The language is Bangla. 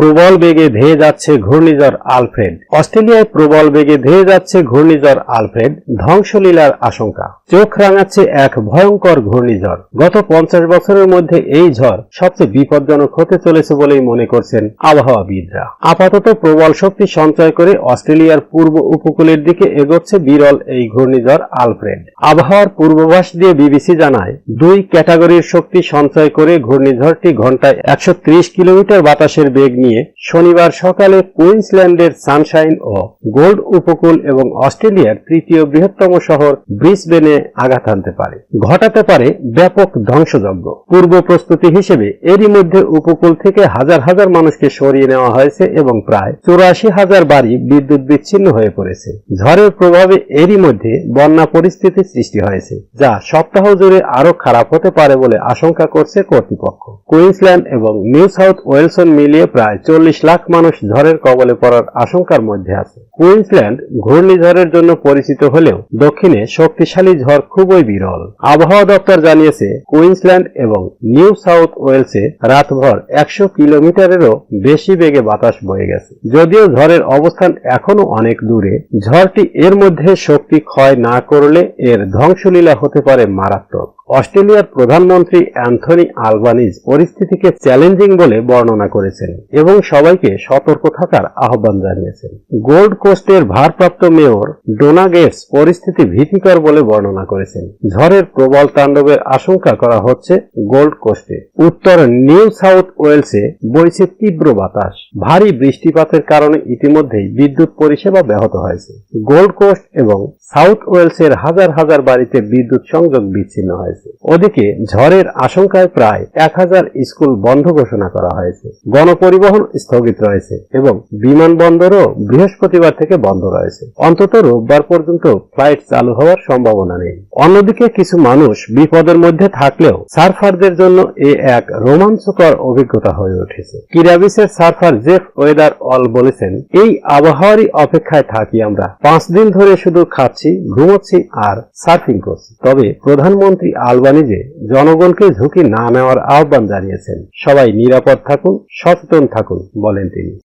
প্রবল বেগে ধেয়ে যাচ্ছে ঘূর্ণিঝড় আলফ্রেড। অস্ট্রেলিয়ায় প্রবল বেগে ধেয়ে যাচ্ছে ঘূর্ণিঝড় আলফ্রেড। ধ্বংসলীলার আশঙ্কা। চোখ রাঙাচ্ছে এক ভয়ঙ্কর ঘূর্ণিঝড়। গত পঞ্চাশ বছরের মধ্যে এই ঝড় সবচেয়ে বিপজ্জনক হতে চলেছে বলেই মনে করছেন আবহাওয়াবিদরা। আপাতত প্রবল শক্তি সঞ্চয় করে অস্ট্রেলিয়ার পূর্ব উপকূলের দিকে এগোচ্ছে বিরল এই ঘূর্ণিঝড় আলফ্রেড। আবহাওয়ার পূর্বাভাস দিয়ে বিবিসি জানায়, দুই ক্যাটাগরির শক্তি সঞ্চয় করে ঘূর্ণিঝড়টি ঘন্টায় একশো ত্রিশ কিলোমিটার বাতাসের বেগ নিয়ে শনিবার সকালে কুইন্সল্যান্ডের সানশাইন ও গোল্ড উপকূল এবং অস্ট্রেলিয়ার তৃতীয় বৃহত্তম শহর ব্রিসবেনে আঘাত আনতে পারে। ঘটাতে পারে ব্যাপক ধ্বংসযজ্ঞ। পূর্ব প্রস্তুতি হিসেবে এরই মধ্যে উপকূল থেকে হাজার হাজার মানুষকে সরিয়ে নেওয়া হয়েছে এবং প্রায় চৌরাশি হাজার বাড়ি বিদ্যুৎ বিচ্ছিন্ন হয়ে পড়েছে। ঝড়ের প্রভাবে এরই মধ্যে বন্যা পরিস্থিতির সৃষ্টি হয়েছে, যা সপ্তাহ জুড়ে আরও খারাপ হতে পারে বলে আশঙ্কা করছে কর্তৃপক্ষ। কুইন্সল্যান্ড এবং নিউ সাউথ ওয়েলসন মিলিয়ে প্রায় চল্লিশ লাখ মানুষ ঝড়ের কবলে পড়ার আশঙ্কার মধ্যে আছে। কুইন্সল্যান্ড ঘূর্ণিঝড়ের জন্য পরিচিত হলেও দক্ষিণে শক্তিশালী ঝড় খুবই বিরল। আবহাওয়া দপ্তর জানিয়েছে, কুইন্সল্যান্ড এবং নিউ সাউথ ওয়েলসে রাতভর একশো কিলোমিটারেরও বেশি বেগে বাতাস বয়ে গেছে। যদিও ঝড়ের অবস্থান এখনও অনেক দূরে, ঝড়টি এর মধ্যে শক্তি ক্ষয় না করলে এর ধ্বংসলীলা হতে পারে মারাত্মক। অস্ট্রেলিয়ার প্রধানমন্ত্রী অ্যান্থনি আলবানিজ পরিস্থিতিকে চ্যালেঞ্জিং বলে বর্ণনা করেছেন এবং সবাইকে সতর্ক থাকার আহ্বান জানিয়েছেন। গোল্ড কোস্টের ভারপ্রাপ্ত মেয়র ডোনা গেটস পরিস্থিতি ভীতিকর বলে বর্ণনা করেছেন। ঝড়ের প্রবল তাণ্ডবের আশঙ্কা করা হচ্ছে গোল্ড কোস্টে। উত্তর নিউ সাউথ ওয়েলসে বইছে তীব্র বাতাস। ভারী বৃষ্টিপাতের কারণে ইতিমধ্যেই বিদ্যুৎ পরিষেবা ব্যাহত হয়েছে। গোল্ড কোস্ট এবং সাউথ ওয়েলসের হাজার হাজার বাড়িতে বিদ্যুৎ সংযোগ বিচ্ছিন্ন হয়েছে ওদিকে ঝড়ের আশঙ্কায় প্রায় এক হাজার স্কুল বন্ধ ঘোষণা করা হয়েছে। গণপরিবহন স্থগিত রয়েছে এবং বিমানবন্দরও বৃহস্পতিবার থেকে বন্ধ রয়েছে। অন্তত রোববার পর্যন্ত ফ্লাইট চালু হওয়ার সম্ভাবনা নেই। অন্যদিকে কিছু মানুষ বিপদের মধ্যে থাকলেও সার্ফারদের জন্য এ এক রোমাঞ্চকর অভিজ্ঞতা হয়ে উঠেছে। কিরাবিসের সার্ফার জেফ ওয়েদার অল বলেছেন, এই আবহাওয়ারই অপেক্ষায় থাকি আমরা। পাঁচ দিন ধরে শুধু খাচ্ছি, ঘুমোচ্ছি আর সার্ফিং করছি। তবে প্রধানমন্ত্রী আলবানিজে জনগণকে ঝুঁকি না নেওয়ার আহ্বান জানিয়েছেন। সবাই নিরাপদ থাকুন সচেতন থাকুন বলেন তিনি।